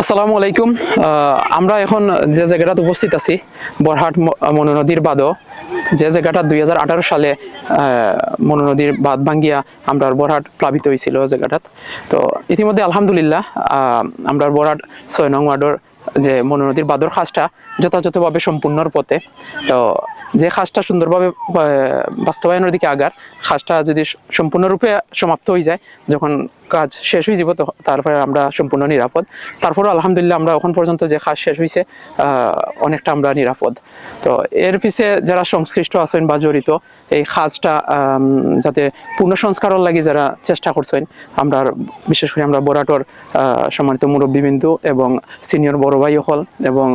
আসসালামু আলাইকুম। আমরা এখন যে জায়গাটাতে উপস্থিত আছি বরহাট মনোনদীর মনু নদীর বাদও যে জায়গাটা দুই সালে আহ, মনু নদীর বাঁধ ভাঙ্গিয়া আমরা বরহাট প্লাবিত হয়েছিল জায়গাটাত। তো ইতিমধ্যে আলহামদুলিল্লাহ আমরা বরহাট ছয় নং ওয়ার্ডর যে মনু নদীর বাদর খাসটা যথাযথভাবে সম্পূর্ণর পথে। তো যে খাসটা সুন্দরভাবে বাস্তবায়নের দিকে আগার খাসটা যদি সম্পূর্ণরূপে সমাপ্ত হয়ে যায় যখন কাজ শেষ হয়ে যাব তো তারপরে আমরা সম্পূর্ণ নিরাপদ। তারপরে আলহামদুলিল্লাহ আমরা এখন পর্যন্ত যে কাজ শেষ হয়েছে অনেকটা আমরা নিরাপদ। তো এর পিছে যারা সংশ্লিষ্ট আছেন বা জড়িত এই আম, যাতে পূর্ণ সংস্কারের লাগে যারা চেষ্টা করছেন আমরা বিশেষ করে আমরা বরাটর সম্মানিত মুরব্বীবিন্দু এবং সিনিয়র বড় ভাই হল এবং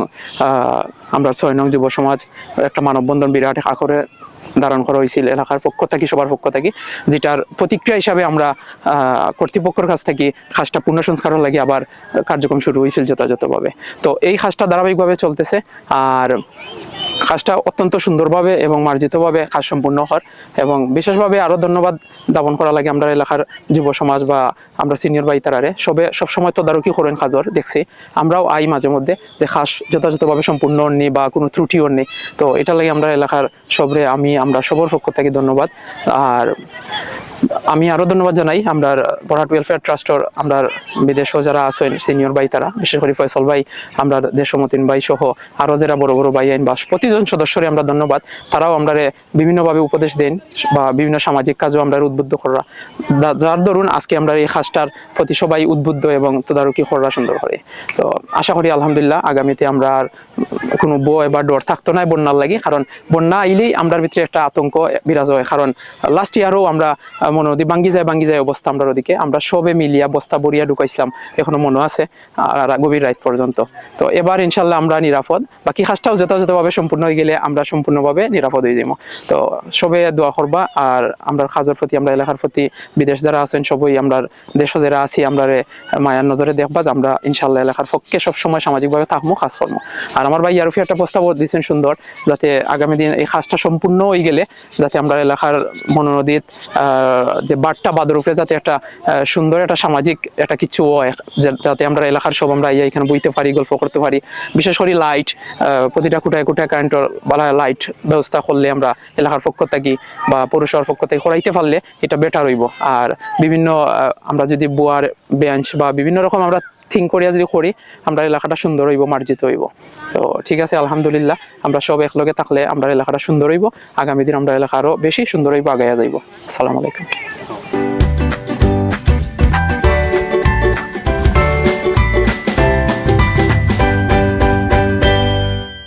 আমরা ছয় নং যুব সমাজ একটা মানববন্ধন বিরাট আকরে ধারণ করা হয়েছিল এলাকার পক্ষ থাকি, সবার পক্ষ থাকি, যেটার প্রতিক্রিয়া হিসাবে আমরা কর্তৃপক্ষের কাছ থেকে খাসটা পূর্ণ সংস্কারের লাগে আবার কার্যক্রম শুরু হয়েছিল যথাযথভাবে। তো এই খাসটা ধারাবাহিকভাবে চলতেছে আর কাজটা অত্যন্ত সুন্দরভাবে এবং মার্জিতভাবে কাজ সম্পূর্ণ হওয়ার এবং বিশেষভাবে আরও ধন্যবাদ দাপন করা লাগে আমরা এলাকার যুব সমাজ বা আমরা সিনিয়র বাই তারারে সবে সবসময় তদারকি করেন কাজর, দেখছি। আমরাও আই মাঝে মধ্যে যে খাস যথাযথভাবে সম্পূর্ণ নেই বা কোনো ত্রুটিও নেই তো এটা লাগে আমরা এলাকার সবরে আমি, আমরা সবর পক্ষ থেকে ধন্যবাদ। আর আমি আরও ধন্যবাদ জানাই আমরা বরহাট ওয়েলফেয়ার ট্রাস্টর আমরা বিদেশ যারা আছেন সিনিয়র ভাই তারা, বিশেষ করে ফয়সল ভাই আমরা দেশমতিন ভাই সহ আরও যারা বড় বড় ভাই আইন বাস প্রতিজন সদস্যরে আমরা ধন্যবাদ। তারাও আমরা বিভিন্নভাবে উপদেশ দেন বা বিভিন্ন সামাজিক কাজও আমরা উদ্বুদ্ধ করা। যার দরুন আজকে আমরা এই খাসটার প্রতি সবাই উদ্বুদ্ধ এবং তদারকি করা সুন্দর করে। তো আশা করি আলহামদুলিল্লাহ আগামীতে আমরা আর কোনো বা ডর থাকতো না বন্যার লাগে, কারণ বন্যা আইলেই আমরার ভিতরে একটা আতঙ্ক বিরাজ হয়। কারণ লাস্ট ইয়ারও আমরা মনে নদী ভাঙ্গি যায় ভাঙ্গি যায় অবস্থা আমরা ওদিকে। আমরা সবে মিলিয়া বস্তা বরিয়া ঢুকাইছিলাম, এখনও মনে আছে, আর গভীর রাত পর্যন্ত। তো এবার ইনশাল্লাহ আমরা নিরাপদ। বাকি কাজটাও যথাযথভাবে সম্পূর্ণ হয়ে গেলে আমরা সম্পূর্ণভাবে নিরাপদ হয়ে যাব তো সবে দোয়া করবা, আর আমরা কাজের প্রতি, আমরা এলাকার প্রতি, বিদেশ যারা আছেন, সবই আমরা দেশ যারা আছি আমরা মায়ার নজরে দেখবা যে আমরা ইনশাল্লাহ এলাকার পক্ষে সবসময় সামাজিকভাবে থাকব কাজ করব আর আমার ভাই ইয়ারফি একটা প্রস্তাব দিয়েছেন সুন্দর, যাতে আগামী দিন এই কাজটা সম্পূর্ণ হয়ে গেলে যাতে আমরা এলাকার মনোনদীত যে বাটটা বাদর উপরে যাতে একটা সুন্দর একটা সামাজিক একটা কিছু হয় যাতে আমরা এলাকার সব আমরা এখানে বইতে পারি, গল্প করতে পারি। বিশেষ করে লাইট প্রতিটা কুটায় কুটায় কারেন্টের বালা লাইট ব্যবস্থা করলে আমরা এলাকার পক্ষ থাকি বা পৌরসভার পক্ষ থেকে করাইতে পারলে এটা বেটার হইব। আর বিভিন্ন আমরা যদি বুয়ার বেঞ্চ বা বিভিন্ন রকম আমরা থিঙ্ক করিয়া যদি করি, আমরা এলাকাটা সুন্দর হইব, মার্জিত হইব। তো ঠিক আছে, আলহামদুলিল্লাহ। আমরা সব একলগে থাকলে আমরা এলাকাটা সুন্দর হইব। আগামী দিন আমরা এলাকা আরও বেশি সুন্দর হইব আগাইয়া যাইব। আসসালামু আলাইকুম।